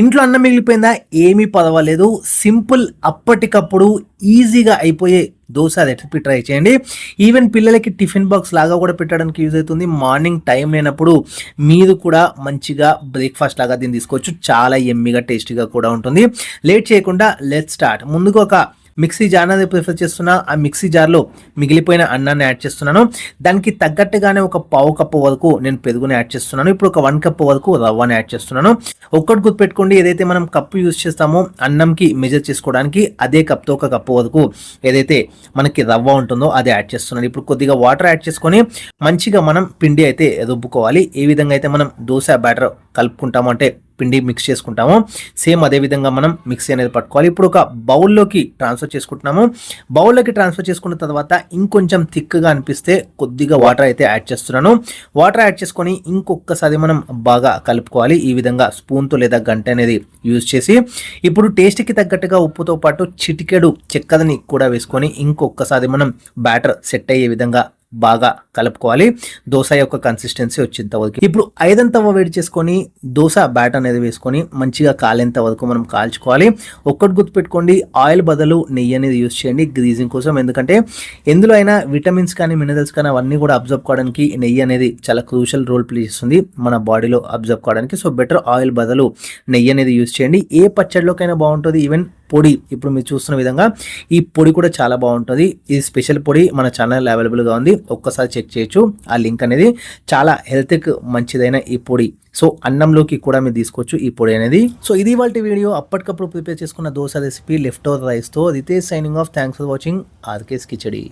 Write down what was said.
ఇంట్లో అన్నం మిగిలిపోయిందా? ఏమీ పర్వాలేదు. సింపుల్ అప్పటికప్పుడు ఈజీగా అయిపోయే దోశ రెసిపీ ట్రై చేయండి. ఈవెన్ పిల్లలకి టిఫిన్ బాక్స్ లాగా కూడా పెట్టడానికి యూజ్ అవుతుంది. మార్నింగ్ టైం లేనప్పుడు మీరు కూడా మంచిగా బ్రేక్ఫాస్ట్ లాగా దీన్ని తీసుకోవచ్చు. చాలా ఎమ్మిగా టేస్టీగా కూడా ఉంటుంది. లేట్ చేయకుండా లెట్ స్టార్ట్ ముందుగా ఒక మిక్సీ జార్ అనేది ప్రిఫర్ చేస్తున్నా ఆ మిక్సీ జార్లో మిగిలిపోయిన అన్నాన్ని యాడ్ చేస్తున్నాను. దానికి తగ్గట్టుగానే ఒక పావు కప్పు వరకు నేను పెరుగుని యాడ్ చేస్తున్నాను. ఇప్పుడు ఒక వన్ కప్ వరకు రవ్వని యాడ్ చేస్తున్నాను. ఒక్కటి గుర్తుపెట్టుకోండి ఏదైతే మనం కప్పు యూజ్ చేస్తామో అన్నంకి మెజర్ చేసుకోవడానికి అదే కప్తో ఒక కప్పు వరకు ఏదైతే మనకి రవ్వ ఉంటుందో అది యాడ్ చేస్తున్నాను. ఇప్పుడు కొద్దిగా వాటర్ యాడ్ చేసుకొని మంచిగా మనం పిండి అయితే రుబ్బుకోవాలి. ఏ విధంగా అయితే మనం దోశ బ్యాటర్ కలుపుకుంటామంటే పిండి మిక్స్ చేసుకుంటాము. సేమ్ అదే విధంగా మనం మిక్సీ అనేది పట్టుకోవాలి. ఇప్పుడు ఒక బౌల్లోకి ట్రాన్స్ఫర్ చేసుకుంటున్నాము. బౌల్లోకి ట్రాన్స్ఫర్ చేసుకున్న తర్వాత ఇంకొంచెం థిక్గా అనిపిస్తే కొద్దిగా వాటర్ అయితే యాడ్ చేస్తున్నాను. వాటర్ యాడ్ చేసుకొని ఇంకొకసారి మనం బాగా కలుపుకోవాలి. ఈ విధంగా స్పూన్తో లేదా గంట అనేది యూజ్ చేసి. ఇప్పుడు టేస్ట్కి తగ్గట్టుగా ఉప్పుతో పాటు చిటికెడు చెక్కదని కూడా వేసుకొని ఇంకొకసారి మనం బ్యాటర్ సెట్ అయ్యే విధంగా బాగా కలుపుకోవాలి. దోశ యొక్క కన్సిస్టెన్సీ వచ్చేంత వరకు. ఇప్పుడు ఐదంత వేడి చేసుకొని దోశ బ్యాట్ అనేది వేసుకొని మంచిగా కాలేంత వరకు మనం కాల్చుకోవాలి. ఒక్కటి గుర్తుపెట్టుకోండి ఆయిల్ బదులు నెయ్యి అనేది యూస్ చేయండి గ్రీజింగ్ కోసం. ఎందుకంటే ఎందులో అయినా విటమిన్స్ కానీ మినరల్స్ కానీ అవన్నీ కూడా అబ్జర్వ్ కావడానికి నెయ్యి అనేది చాలా క్రూషల్ రోల్ ప్లే చేస్తుంది మన బాడీలో అబ్జర్వ్ కావడానికి. సో బెటర్ ఆయిల్ బదులు నెయ్యి అనేది యూస్ చేయండి. ఏ పచ్చడిలోకైనా బాగుంటుంది. ఈవెన్ పొడి ఇప్పుడు మీరు చూస్తున్న విధంగా ఈ పొడి కూడా చాలా బాగుంటుంది. ఈ స్పెషల్ పొడి మన ఛానల్ అవైలబుల్గా ఉంది. ఒక్కసారి చెక్ చేయొచ్చు. ఆ లింక్ అనేది చాలా హెల్త్కి మంచిదైన ఈ పొడి. సో అన్నంలోకి కూడా మీరు తీసుకోవచ్చు ఈ పొడి అనేది. సో ఇది వాళ్ళ వీడియో. అప్పటికప్పుడు ప్రిపేర్ చేసుకున్న దోశ రెసిపీ లెఫ్ట్ ఓవర్ రైస్తో. Ritesh signing off. Thanks for watching. RK's khichdi.